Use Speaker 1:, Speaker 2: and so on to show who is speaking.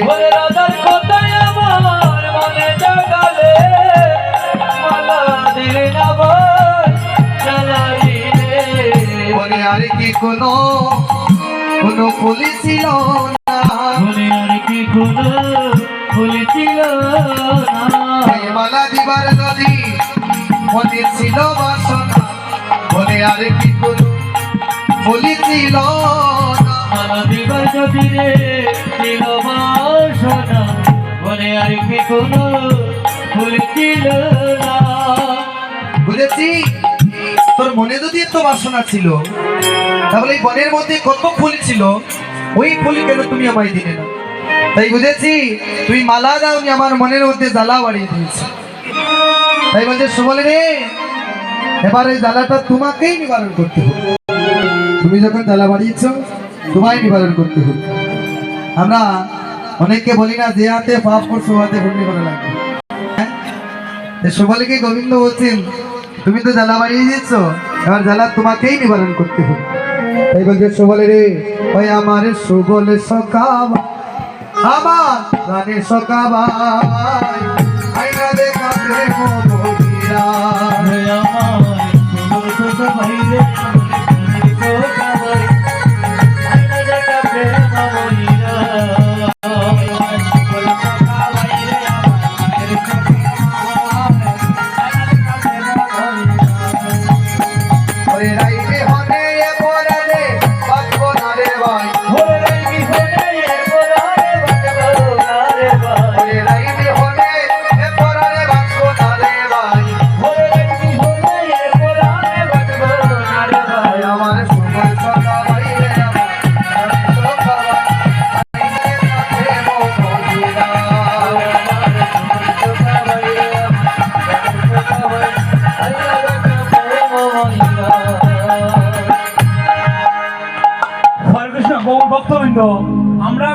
Speaker 1: ভোলে রাজার না কি কোনো কোনো ফুলি ছিল না?
Speaker 2: বলে আর কি কোনো
Speaker 1: ফুলি মালা দিবার নদী মনে বাসনা আর কি কোনো ফুলি
Speaker 2: মালা দিবার নদী রে মনে আর কি কোনো না।
Speaker 1: বুঝেছি? তোর মনে যদি এত বাসনা ছিল, তাহলে এই বনের মধ্যে কত ফুল ছিল, ওই ফুল কেন তুমি আমায় দিলে না? তাই বুঝেছি? তুই মালা দাওনি আমার মনের মধ্যে জ্বালা বাড়িয়ে দিয়েছে। তাই বলছে, সুবল রে, এবার এই জ্বালাটা তোমাকেই নিবারণ করতে হবে। তুমি যখন জ্বালা বাড়িয়েছ, তোমায় নিবারণ করতে হবে। আমরা অনেককে বলি না, যে হাতে পাপ করছ হাতে পুণ্য করা লাগবে হ্যাঁ? সুবলকে গোবিন্দ বলছেন, তুমি তো জ্বালা বাড়িয়ে দিচ্ছ এবার জ্বালা তোমাকেই নিবারণ করতে হবে। তাই বলছে সুবলে রে, ওই আমার সুবলে সকাব, আমার প্রাণে সকাবাই আইনা দেখা প্রেম বহিরা
Speaker 2: রে আমার ছোট ভাইরে
Speaker 1: বক্তবৃন্দ আমরা